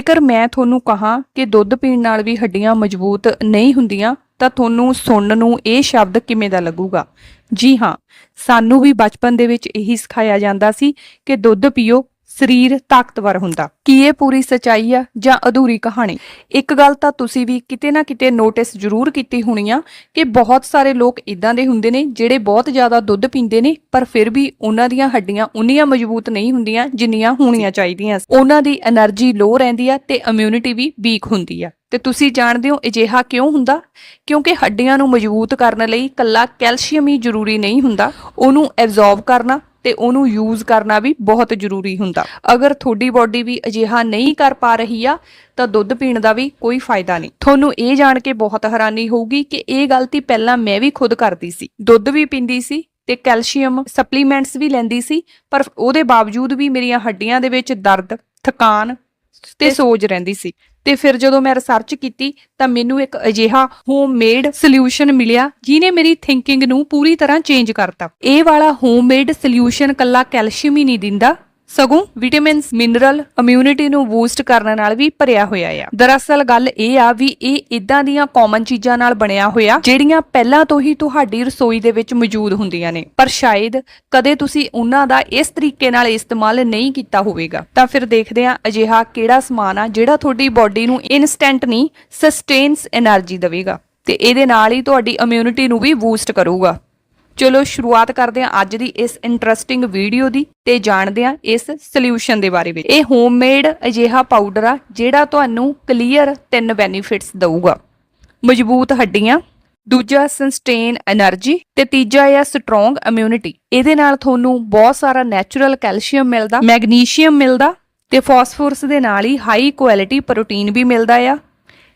ਜੇਕਰ ਮੈਂ ਤੁਹਾਨੂੰ ਕਹਾਂ ਕਿ ਦੁੱਧ ਪੀਣ ਨਾਲ ਵੀ ਹੱਡੀਆਂ ਮਜ਼ਬੂਤ ਨਹੀਂ ਹੁੰਦੀਆਂ, ਤਾਂ ਤੁਹਾਨੂੰ ਸੁਣਨ ਨੂੰ ਇਹ ਸ਼ਬਦ ਕਿਵੇਂ ਦਾ ਲੱਗੂਗਾ? ਜੀ ਹਾਂ, ਸਾਨੂੰ ਵੀ ਬਚਪਨ ਦੇ ਵਿੱਚ ਇਹੀ ਸਿਖਾਇਆ ਜਾਂਦਾ ਸੀ ਕਿ ਦੁੱਧ ਪੀਓ ਸਰੀਰ ਤਾਕਤਵਰ ਹੁੰਦਾ। ਕੀ ਇਹ ਪੂਰੀ ਸਚਾਈ ਆ ਜਾਂ ਅਧੂਰੀ ਕਹਾਣੀ? ਇੱਕ ਗੱਲ ਤਾਂ ਤੁਸੀਂ ਵੀ ਕਿਤੇ ਨਾ ਕਿਤੇ ਨੋਟਿਸ ਜ਼ਰੂਰ ਕੀਤੀ ਹੋਣੀ ਆ ਕਿ ਬਹੁਤ ਸਾਰੇ ਲੋਕ ਇਦਾਂ ਦੇ ਹੁੰਦੇ ਨੇ ਜਿਹੜੇ ਬਹੁਤ ਜ਼ਿਆਦਾ ਦੁੱਧ ਪੀਂਦੇ ਨੇ, ਪਰ ਫਿਰ ਵੀ ਉਹਨਾਂ ਦੀਆਂ ਹੱਡੀਆਂ ਉਨੀਆਂ ਮਜ਼ਬੂਤ ਨਹੀਂ ਹੁੰਦੀਆਂ ਜਿੰਨੀਆਂ ਹੋਣੀਆਂ ਚਾਹੀਦੀਆਂ। ਉਹਨਾਂ ਦੀ એનર્ਜੀ ਲੋ ਰਹਿੰਦੀ ਆ ਤੇ ਇਮਿਊਨਿਟੀ ਵੀ ਵੀਕ ਹੁੰਦੀ ਆ। ਤੇ ਤੁਸੀਂ ਜਾਣਦੇ ਹੋ ਅਜਿਹਾ ਕਿਉਂ ਹੁੰਦਾ? ਕਿਉਂਕਿ ਹੱਡੀਆਂ ਨੂੰ ਮਜ਼ਬੂਤ ਕਰਨ ਲਈ ਕੱਲਾ ਕੈਲਸ਼ੀਅਮ ਹੀ ਜ਼ਰੂਰੀ ਨਹੀਂ ਹੁੰਦਾ। ਉਹਨੂੰ ਐਬਜ਼ੌਰਬ ਕਰਨਾ ਤੇ ਉਹਨੂੰ ਯੂਜ਼ ਕਰਨਾ ਵੀ ਬਹੁਤ ਜ਼ਰੂਰੀ ਹੁੰਦਾ। ਅਗਰ ਤੁਹਾਡੀ ਬਾਡੀ ਵੀ ਅਜਿਹਾ ਨਹੀਂ ਕਰ ਪਾ ਰਹੀ ਆ, ਤਾਂ ਦੁੱਧ ਪੀਣ ਦਾ ਵੀ ਕੋਈ ਫਾਇਦਾ ਨਹੀਂ। ਤੁਹਾਨੂੰ ਇਹ ਜਾਣ ਕੇ ਬਹੁਤ ਹੈਰਾਨੀ ਹੋਊਗੀ ਕਿ ਇਹ ਗਲਤੀ ਪਹਿਲਾਂ ਮੈਂ ਵੀ ਖੁਦ ਕਰਦੀ ਸੀ। ਦੁੱਧ ਵੀ ਪੀਂਦੀ ਸੀ ਤੇ ਕੈਲਸ਼ੀਅਮ ਸਪਲੀਮੈਂਟਸ ਵੀ ਲੈਂਦੀ ਸੀ, ਪਰ ਉਹਦੇ ਬਾਵਜੂਦ ਵੀ ਮੇਰੀਆਂ ਹੱਡੀਆਂ ਦੇ ਵਿੱਚ ਦਰਦ, ਥਕਾਨ ਤੇ ਸੋਜ ਰਹਿੰਦੀ ਸੀ। ਤੇ ਫਿਰ ਜਦੋਂ ਮੈਂ ਰਿਸਰਚ ਕੀਤੀ ਤਾਂ ਮੈਨੂੰ ਇੱਕ ਅਜਿਹਾ ਹੋਮਮੇਡ ਸੋਲੂਸ਼ਨ ਮਿਲਿਆ ਜਿਹਨੇ ਮੇਰੀ ਥਿੰਕਿੰਗ ਨੂੰ ਪੂਰੀ ਤਰ੍ਹਾਂ ਚੇਂਜ ਕਰਤਾ। ਇਹ ਵਾਲਾ ਹੋਮਮੇਡ ਸੋਲੂਸ਼ਨ ਕੱਲਾ ਕੈਲਸ਼ੀਅਮ ਹੀ ਨਹੀਂ ਦਿੰਦਾ। ਸਗੋਂ ਵਿਟਾਮਿਨਸ, ਮਿਨਰਲ ਇਮਿਊਨਿਟੀ ਨੂੰ ਬੂਸਟ ਕਰਨ ਨਾਲ ਵੀ ਭਰਿਆ ਹੋਇਆ ਆ। ਦਰਅਸਲ ਗੱਲ ਇਹ ਆ ਵੀ ਇਹ ਇਦਾਂ ਦੀਆਂ ਕਾਮਨ ਚੀਜ਼ਾਂ ਨਾਲ ਬਣਿਆ ਹੋਇਆ, ਜਿਹੜੀਆਂ ਪਹਿਲਾਂ ਤੋਂ ਹੀ ਤੁਹਾਡੀ ਰਸੋਈ ਦੇ ਵਿੱਚ ਮੌਜੂਦ ਹੁੰਦੀਆਂ ਨੇ। ਪਰ ਸ਼ਾਇਦ ਕਦੇ ਤੁਸੀਂ ਉਹਨਾਂ ਦਾ ਇਸ ਤਰੀਕੇ ਨਾਲ ਇਸਤੇਮਾਲ ਨਹੀਂ ਕੀਤਾ ਹੋਵੇਗਾ। ਤਾਂ ਫਿਰ ਦੇਖਦੇ ਹਾਂ ਅਜਿਹਾ ਕਿਹੜਾ ਸਮਾਨ ਆ ਜਿਹੜਾ ਤੁਹਾਡੀ ਬਾਡੀ ਨੂੰ ਇਨਸਟੈਂਟ ਨਹੀਂ ਸਸਟੇਨਸ એનર્ਜੀ ਦੇਵੇਗਾ। ਤੇ ਇਹਦੇ ਨਾਲ ਹੀ ਤੁਹਾਡੀ ਇਮਿਊਨਿਟੀ ਨੂੰ ਵੀ ਬੂਸਟ ਕਰੂਗਾ। ਚਲੋ ਸ਼ੁਰੂਆਤ ਕਰਦੇ ਹਾਂ ਅੱਜ ਦੀ ਇਸ ਇੰਟਰਸਟਿੰਗ ਵੀਡੀਓ ਦੀ ਤੇ ਜਾਣਦੇ ਹਾਂ ਇਸ ਸੋਲੂਸ਼ਨ ਦੇ ਬਾਰੇ ਵਿੱਚ। ਇਹ ਹੋਮਮੇਡ ਅਜਿਹਾ ਪਾਊਡਰ ਆ ਜਿਹੜਾ ਤੁਹਾਨੂੰ ਕਲੀਅਰ ਤਿੰਨ ਬੈਨੀਫਿਟਸ ਦਊਗਾ। ਮਜ਼ਬੂਤ ਹੱਡੀਆਂ, ਦੂਜਾ ਸਸਟੇਨ એનર્ਜੀ ਤੇ ਤੀਜਾ ਹੈ ਸਟਰੋਂਗ ਇਮਿਊਨਿਟੀ ਇਹਦੇ ਨਾਲ ਤੁਹਾਨੂੰ ਬਹੁਤ ਸਾਰਾ ਨੈਚੁਰਲ ਕੈਲਸ਼ੀਅਮ ਮਿਲਦਾ ਮੈਗਨੀਸ਼ੀਅਮ ਮਿਲਦਾ ਤੇ ਫਾਸਫੋਰਸ ਦੇ ਨਾਲ ਹੀ ਹਾਈ ਕੁਆਲਿਟੀ ਪ੍ਰੋਟੀਨ ਵੀ ਮਿਲਦਾ ਆ,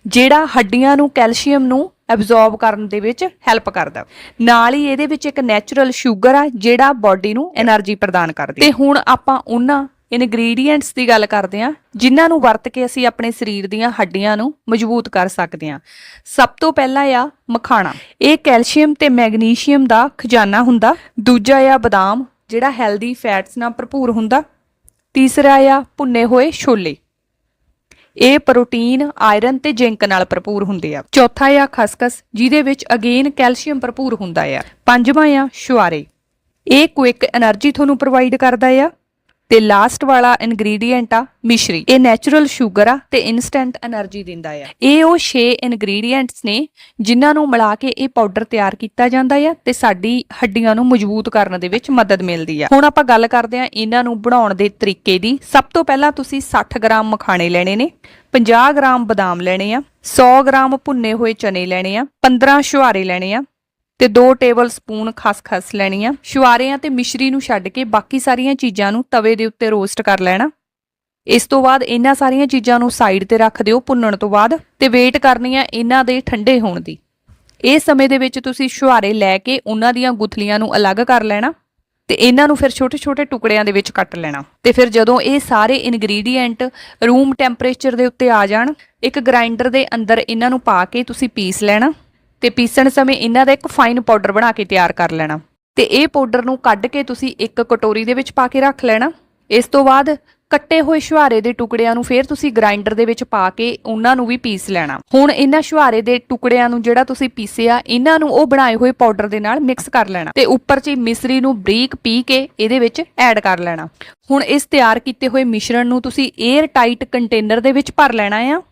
ਜਿਹੜਾ ਹੱਡੀਆਂ ਨੂੰ ਕੈਲਸ਼ੀਅਮ ਨੂੰ ਐਬਜ਼ੌਰਬ ਕਰਨ ਦੇ ਵਿੱਚ ਹੈਲਪ ਕਰਦਾ। ਨਾਲ ਹੀ ਇਹਦੇ ਵਿੱਚ ਇੱਕ ਨੇਚਰਲ 슈ਗਰ ਆ ਜਿਹੜਾ ਬਾਡੀ ਨੂੰ એનર્ਜੀ ਪ੍ਰਦਾਨ ਕਰਦੀ ਤੇ ਹੁਣ ਆਪਾਂ ਉਹਨਾਂ ਇਨਗਰੀਡੀਐਂਟਸ ਦੀ ਗੱਲ ਕਰਦੇ ਆ ਜਿਨ੍ਹਾਂ ਨੂੰ ਵਰਤ ਕੇ ਅਸੀਂ ਆਪਣੇ ਸਰੀਰ ਦੀਆਂ ਹੱਡੀਆਂ ਨੂੰ ਮਜ਼ਬੂਤ ਕਰ ਸਕਦੇ ਆ ਸਭ ਤੋਂ ਪਹਿਲਾਂ ਆ ਮਖਾਣਾ। ਇਹ ਕੈਲਸ਼ੀਅਮ ਤੇ ਮੈਗਨੀਸ਼ੀਅਮ ਦਾ ਖਜ਼ਾਨਾ ਹੁੰਦਾ। ਦੂਜਾ ਆ ਬਦਾਮ ਜਿਹੜਾ ਹੈਲਦੀ ਫੈਟਸ ਨਾਲ ਭਰਪੂਰ ਹੁੰਦਾ। ਤੀਸਰਾ ਆ ਭੁੰਨੇ ਹੋਏ ਛੋਲੇ। ਇਹ ਪ੍ਰੋਟੀਨ, ਆਇਰਨ ਤੇ ਜ਼ਿੰਕ ਨਾਲ ਭਰਪੂਰ ਹੁੰਦੇ ਆ। ਚੌਥਾ ਆ ਖਸਖਸ, ਜਿਹਦੇ ਵਿੱਚ ਅਗੇਨ ਕੈਲਸ਼ੀਅਮ ਭਰਪੂਰ ਹੁੰਦਾ ਆ। ਪੰਜਵਾਂ ਆ ਸ਼ੁਆਰੇ। ਇਹ ਕੁਇਕ એનર્ਜੀ ਤੁਹਾਨੂੰ ਪ੍ਰੋਵਾਈਡ ਕਰਦਾ ਆ। ਤੇ ਲਾਸਟ ਵਾਲਾ ਇਨਗਰੀਡੀਐਂਟ ਆ ਮਿਸ਼ਰੀ। ਇਹ ਨੇਚਰਲ ਸ਼ੂਗਰ ਆ ਤੇ ਇਨਸਟੈਂਟ એનર્ਜੀ ਦਿੰਦਾ ਆ। ਇਹ ਉਹ 6 ਇਨਗਰੀਡੀਐਂਟਸ ਨੇ ਜਿਨ੍ਹਾਂ ਨੂੰ ਮਿਲਾ ਕੇ ਇਹ ਪਾਊਡਰ ਤਿਆਰ ਕੀਤਾ ਜਾਂਦਾ ਆ ਤੇ ਸਾਡੀ ਹੱਡੀਆਂ ਨੂੰ ਮਜ਼ਬੂਤ ਕਰਨ ਦੇ ਵਿੱਚ ਮਦਦ ਮਿਲਦੀ ਆ। ਹੁਣ ਆਪਾਂ ਗੱਲ ਕਰਦੇ ਆ ਇਹਨਾਂ ਨੂੰ ਬਣਾਉਣ ਦੇ ਤਰੀਕੇ ਦੀ। ਸਭ ਤੋਂ ਪਹਿਲਾਂ ਤੁਸੀਂ 60 ਗ੍ਰਾਮ ਮਖਾਣੇ ਲੈਣੇ ਨੇ 50 ਗ੍ਰਾਮ ਬਦਾਮ ਲੈਣੇ ਆ 100 ਗ੍ਰਾਮ ਭੁੰਨੇ ਹੋਏ ਚਨੇ ਲੈਣੇ ਆ 15 ਛੁਹਾਰੇ ਲੈਣੇ ਆ ਤੇ 2 ਟੇਬਲ ਸਪੂਨ ਖਸਖਸ ਲੈਣੀ ਆ। ਸ਼ੁਆਰਿਆਂ ਤੇ ਮਿਸ਼ਰੀ ਨੂੰ ਛੱਡ ਕੇ ਬਾਕੀ ਸਾਰੀਆਂ ਚੀਜ਼ਾਂ ਨੂੰ ਤਵੇ ਦੇ ਉੱਤੇ ਰੋਸਟ ਕਰ ਲੈਣਾ। ਇਸ ਤੋਂ ਬਾਅਦ ਇਹਨਾਂ ਸਾਰੀਆਂ ਚੀਜ਼ਾਂ ਨੂੰ ਸਾਈਡ ਤੇ ਰੱਖ ਦਿਓ ਭੁੰਨਣ ਤੋਂ ਬਾਅਦ ਤੇ ਵੇਟ ਕਰਨੀ ਆ ਇਹਨਾਂ ਦੇ ਠੰਡੇ ਹੋਣ ਦੀ। ਇਸ ਸਮੇਂ ਦੇ ਵਿੱਚ ਤੁਸੀਂ ਸ਼ੁਆਰੇ ਲੈ ਕੇ ਉਹਨਾਂ ਦੀਆਂ ਗੁਥਲੀਆਂ ਨੂੰ ਅਲੱਗ ਕਰ ਲੈਣਾ ਤੇ ਇਹਨਾਂ ਨੂੰ ਫਿਰ ਛੋਟੇ-ਛੋਟੇ ਟੁਕੜਿਆਂ ਦੇ ਵਿੱਚ ਕੱਟ ਲੈਣਾ। ਤੇ ਫਿਰ ਜਦੋਂ ਇਹ ਸਾਰੇ ਇਨਗਰੀਡੀਐਂਟ ਰੂਮ ਟੈਂਪਰੇਚਰ ਦੇ ਉੱਤੇ ਆ ਜਾਣ, ਇੱਕ ਗ੍ਰਾਈਂਡਰ ਦੇ ਅੰਦਰ ਇਹਨਾਂ ਨੂੰ ਪਾ ਕੇ ਤੁਸੀਂ ਪੀਸ ਲੈਣਾ। ਤੇ ਪੀਸਣ ਸਮੇਂ ਇਹਨਾਂ ਦਾ ਇੱਕ ਫਾਈਨ ਪਾਊਡਰ ਬਣਾ ਕੇ ਤਿਆਰ ਕਰ ਲੈਣਾ। ਤੇ ਇਹ ਪਾਊਡਰ ਨੂੰ ਕੱਢ ਕੇ ਤੁਸੀਂ ਇੱਕ ਕਟੋਰੀ ਦੇ ਵਿੱਚ ਪਾ ਕੇ ਰੱਖ ਲੈਣਾ। ਇਸ ਤੋਂ ਬਾਅਦ ਕੱਟੇ ਹੋਏ ਸ਼ੁਹਾਰੇ ਦੇ ਟੁਕੜਿਆਂ ਨੂੰ ਫਿਰ ਤੁਸੀਂ ਗ੍ਰਾਈਂਡਰ ਦੇ ਵਿੱਚ ਪਾ ਕੇ ਉਹਨਾਂ ਨੂੰ ਵੀ ਪੀਸ ਲੈਣਾ। ਹੁਣ ਇਹਨਾਂ ਸ਼ੁਹਾਰੇ ਦੇ ਟੁਕੜਿਆਂ ਨੂੰ ਜਿਹੜਾ ਤੁਸੀਂ ਪੀਸਿਆ, ਇਹਨਾਂ ਨੂੰ ਉਹ ਬਣਾਏ ਹੋਏ ਪਾਊਡਰ ਦੇ ਨਾਲ ਮਿਕਸ ਕਰ ਲੈਣਾ। ਤੇ ਉੱਪਰ 'ਚ ਮਿਸਰੀ ਨੂੰ ਬਰੀਕ ਪੀ ਕੇ ਇਹਦੇ ਵਿੱਚ ਐਡ ਕਰ ਲੈਣਾ। ਹੁਣ ਇਸ ਤਿਆਰ ਕੀਤੇ ਹੋਏ ਮਿਸ਼ਰਣ ਨੂੰ ਤੁਸੀਂ 에ਅਰ ਟਾਈਟ ਕੰਟੇਨਰ ਦੇ ਵਿੱਚ ਭਰ ਲੈਣਾ ਆ।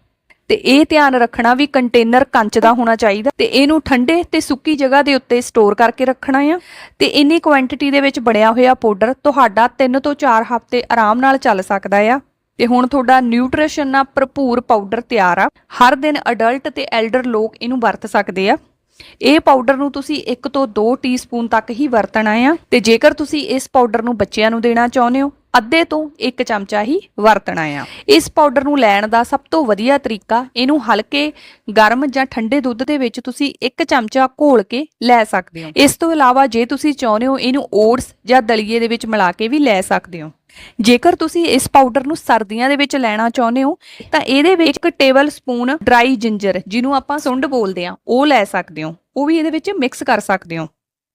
ਤੇ ਇਹ ਧਿਆਨ ਰੱਖਣਾ ਵੀ ਕੰਟੇਨਰ ਕੰਚ ਦਾ ਹੋਣਾ ਚਾਹੀਦਾ ਤੇ ਇਹਨੂੰ ਠੰਡੇ ਤੇ ਸੁੱਕੀ ਜਗ੍ਹਾ ਦੇ ਉੱਤੇ ਸਟੋਰ ਕਰਕੇ ਰੱਖਣਾ ਆ ਤੇ ਇੰਨੀ ਕੁਆਂਟੀਟੀ ਦੇ ਵਿੱਚ ਬਣਿਆ ਹੋਇਆ ਪਾਊਡਰ ਤੁਹਾਡਾ 3 ਤੋਂ 4 ਹਫ਼ਤੇ ਆਰਾਮ ਨਾਲ ਚੱਲ ਸਕਦਾ ਆ। ਤੇ ਹੁਣ ਤੁਹਾਡਾ ਨਿਊਟ੍ਰੀਸ਼ਨ ਨਾਲ ਭਰਪੂਰ ਪਾਊਡਰ ਤਿਆਰ ਆ। ਹਰ ਦਿਨ ਅਡਲਟ ਤੇ ਐਲਡਰ ਲੋਕ ਇਹਨੂੰ ਵਰਤ ਸਕਦੇ ਆ। ਇਹ ਪਾਊਡਰ ਨੂੰ ਤੁਸੀਂ 1 ਤੋਂ 2 ਟੀਸਪੂਨ ਤੱਕ ਹੀ ਵਰਤਣਾ ਆ ਤੇ ਜੇਕਰ ਤੁਸੀਂ ਇਸ ਪਾਊਡਰ ਨੂੰ ਬੱਚਿਆਂ ਨੂੰ ਦੇਣਾ ਚਾਹੁੰਦੇ ਹੋ ਅੱਧੇ ਤੋਂ ਇੱਕ ਚਮਚਾ ਹੀ ਵਰਤਣਾ ਆ। ਇਸ ਪਾਊਡਰ ਨੂੰ ਲੈਣ ਦਾ ਸਭ ਤੋਂ ਵਧੀਆ ਤਰੀਕਾ ਇਹਨੂੰ ਹਲਕੇ ਗਰਮ ਜਾਂ ਠੰਡੇ ਦੁੱਧ ਦੇ ਵਿੱਚ ਤੁਸੀਂ ਇੱਕ ਚਮਚਾ ਘੋਲ ਕੇ ਲੈ ਸਕਦੇ ਹੋ। ਇਸ ਤੋਂ ਇਲਾਵਾ ਜੇ ਤੁਸੀਂ ਚਾਹੁੰਦੇ ਹੋ ਇਹਨੂੰ ਓਟਸ ਜਾਂ ਦਲੀਏ ਦੇ ਵਿੱਚ ਮਿਲਾ ਕੇ ਵੀ ਲੈ ਸਕਦੇ ਹੋ। ਜੇਕਰ ਤੁਸੀਂ ਇਸ ਪਾਊਡਰ ਨੂੰ ਸਰਦੀਆਂ ਦੇ ਵਿੱਚ ਲੈਣਾ ਚਾਹੁੰਦੇ ਹੋ, ਤਾਂ ਇਹਦੇ ਵਿੱਚ ਇੱਕ ਟੇਬਲ ਸਪੂਨ ਡਰਾਈ ਜਿੰਜਰ ਜਿਹਨੂੰ ਆਪਾਂ ਸੁੰਡ ਬੋਲਦੇ ਆ ਉਹ ਲੈ ਸਕਦੇ ਹੋ। ਉਹ ਵੀ ਇਹਦੇ ਵਿੱਚ ਮਿਕਸ ਕਰ ਸਕਦੇ ਹੋ।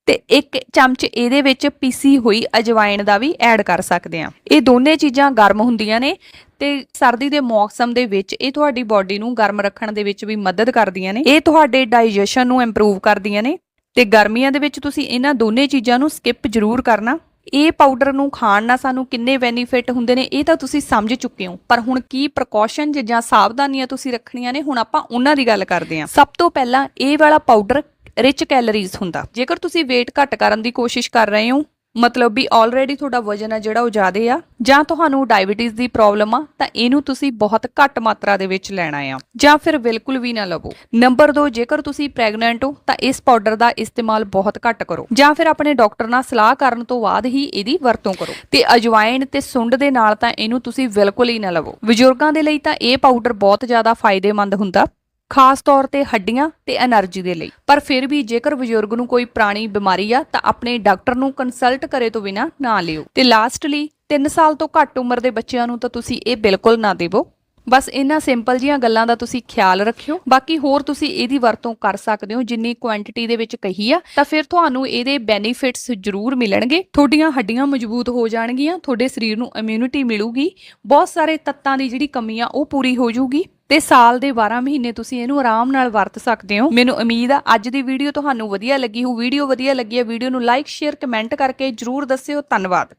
ਤੇ ਇੱਕ ਚਮਚ ਇਹਦੇ ਵਿੱਚ ਪੀਸੀ ਹੋਈ ਅਜਵਾਇਣ ਦਾ ਵੀ ਐਡ ਕਰ ਸਕਦੇ ਆ ਇਹ ਦੋਨੇ ਚੀਜ਼ਾਂ ਗਰਮ ਹੁੰਦੀਆਂ ਨੇ ਤੇ ਸਰਦੀ ਦੇ ਮੌਸਮ ਦੇ ਵਿੱਚ ਇਹ ਤੁਹਾਡੀ ਬਾਡੀ ਨੂੰ ਗਰਮ ਰੱਖਣ ਦੇ ਵਿੱਚ ਵੀ ਮਦਦ ਕਰਦੀਆਂ ਨੇ। ਇਹ ਤੁਹਾਡੇ ਡਾਈਜੈਸ਼ਨ ਨੂੰ ਇੰਪਰੂਵ ਕਰਦੀਆਂ ਨੇ ਤੇ ਗਰਮੀਆਂ ਦੇ ਵਿੱਚ ਤੁਸੀਂ ਇਹਨਾਂ ਦੋਨੇ ਚੀਜ਼ਾਂ ਨੂੰ ਸਕਿਪ ਜ਼ਰੂਰ ਕਰਨਾ। ਇਹ ਪਾਊਡਰ ਨੂੰ ਖਾਣ ਨਾਲ ਸਾਨੂੰ ਕਿੰਨੇ ਬੈਨੀਫਿਟ ਹੁੰਦੇ ਨੇ ਇਹ ਤਾਂ ਤੁਸੀਂ ਸਮਝ ਚੁੱਕੇ ਹੋ। ਪਰ ਹੁਣ ਕੀ ਪ੍ਰੀਕਾਸ਼ਨ ਜਾਂ ਸਾਵਧਾਨੀਆਂ ਤੁਸੀਂ ਰੱਖਣੀਆਂ ਨੇ ਹੁਣ ਆਪਾਂ ਉਹਨਾਂ ਦੀ ਗੱਲ ਕਰਦੇ ਹਾਂ। ਸਭ ਤੋਂ ਪਹਿਲਾਂ ਇਹ ਵਾਲਾ ਪਾਊਡਰ ਰਿਚ ਕੈਲਰੀਜ਼ ਹੁੰਦਾ। ਜੇਕਰ ਤੁਸੀਂ weight ਘੱਟ ਕਰਨ ਦੀ ਕੋਸ਼ਿਸ਼ ਕਰ ਰਹੇ ਹੋ, ਮਤਲਬ ਵੀ ਆਲਰੇਡੀ ਤੁਹਾਡਾ ਵਜਨ ਆ ਜਿਹੜਾ ਉਹ ਜ਼ਿਆਦਾ ਆ, ਜਾਂ ਤੁਹਾਨੂੰ ਡਾਇਬੀਟੀਜ਼ ਦੀ ਪ੍ਰੋਬਲਮ ਆ, ਤਾਂ ਇਹਨੂੰ ਤੁਸੀਂ ਬਹੁਤ ਘੱਟ ਮਾਤਰਾ ਦੇ ਵਿੱਚ ਲੈਣਾ ਆ। ਜਾਂ ਫਿਰ ਬਿਲਕੁਲ ਵੀ ਨਾ ਲਵੋ। ਨੰਬਰ 2 ਜੇਕਰ ਤੁਸੀਂ ਪ੍ਰੈਗਨੈਂਟ ਹੋ, ਤਾਂ ਇਸ ਪਾਊਡਰ ਦਾ ਇਸਤੇਮਾਲ ਬਹੁਤ ਘੱਟ ਕਰੋ। ਜਾਂ ਫਿਰ ਆਪਣੇ ਡਾਕਟਰ ਨਾਲ ਸਲਾਹ ਕਰਨ ਤੋਂ ਬਾਅਦ ਹੀ ਇਹਦੀ ਵਰਤੋਂ ਕਰੋ। ਤੇ ਅਜਵਾਇਣ ਤੇ ਸੁੰਡ ਦੇ ਨਾਲ ਤਾਂ ਇਹਨੂੰ ਤੁਸੀਂ ਬਿਲਕੁਲ ਹੀ ਨਾ ਲਵੋ। ਬਜ਼ੁਰਗਾਂ ਦੇ ਲਈ ਤਾਂ ਇਹ ਪਾਊਡਰ ਬਹੁਤ ਜ਼ਿਆਦਾ ਫਾਇਦੇਮੰਦ ਹੁੰਦਾ। ਖਾਸ ਤੌਰ ਤੇ ਹੱਡੀਆਂ ਤੇ એનર્ਜੀ ਦੇ ਲਈ। ਪਰ ਫਿਰ ਵੀ ਜੇਕਰ ਬਜ਼ੁਰਗ ਨੂੰ ਕੋਈ ਪੁਰਾਣੀ ਬਿਮਾਰੀ ਆ, ਤਾਂ ਆਪਣੇ ਡਾਕਟਰ ਨੂੰ ਕੰਸਲਟ ਕਰੇ ਤੋਂ ਬਿਨਾ ਨਾ ਲਿਓ। ਤੇ ਲਾਸਟਲੀ 3 ਸਾਲ ਤੋਂ ਘੱਟ ਉਮਰ ਦੇ ਬੱਚਿਆਂ ਨੂੰ ਤਾਂ ਤੁਸੀਂ ਇਹ ਬਿਲਕੁਲ ਨਾ ਦੇਵੋ। ਬਸ ਇਹਨਾਂ ਸਿੰਪਲ ਜੀਆਂ ਗੱਲਾਂ ਦਾ ਤੁਸੀਂ ਖਿਆਲ ਰੱਖਿਓ। ਬਾਕੀ ਹੋਰ ਤੁਸੀਂ ਇਹਦੀ ਵਰਤੋਂ ਕਰ ਸਕਦੇ ਹੋ, ਜਿੰਨੀ ਕੁਆਂਟੀਟੀ ਦੇ ਵਿੱਚ ਕਹੀ ਆ, ਤਾਂ ਫਿਰ ਤੁਹਾਨੂੰ ਇਹਦੇ ਬੈਨੀਫਿਟਸ ਜ਼ਰੂਰ ਮਿਲਣਗੇ। ਤੁਹਾਡੀਆਂ ਹੱਡੀਆਂ ਮਜ਼ਬੂਤ ਹੋ ਜਾਣਗੀਆਂ, ਤੁਹਾਡੇ ਸਰੀਰ ਨੂੰ ਇਮਿਊਨਿਟੀ ਮਿਲੂਗੀ। ਬਹੁਤ ਸਾਰੇ ਤੱਤਾਂ ਦੀ ਜਿਹੜੀ ਕਮੀ ਆ, ਉਹ ਪੂਰੀ ਹੋ ਜਾਊਗੀ। ਤੇ ਸਾਲ ਦੇ 12 ਮਹੀਨੇ ਤੁਸੀਂ ਇਹਨੂੰ ਆਰਾਮ ਨਾਲ ਵਰਤ ਸਕਦੇ ਹੋ। ਮੈਨੂੰ ਉਮੀਦ ਆ, ਅੱਜ ਦੀ ਵੀਡੀਓ ਤੁਹਾਨੂੰ ਵਧੀਆ ਲੱਗੀ ਹੋ ਵੀਡੀਓ ਵਧੀਆ ਲੱਗੀ ਹੈ ਵੀਡੀਓ ਨੂੰ ਲਾਈਕ ਸ਼ੇਅਰ ਕਮੈਂਟ ਕਰਕੇ ਜਰੂਰ ਦੱਸਿਓ। ਧੰਨਵਾਦ।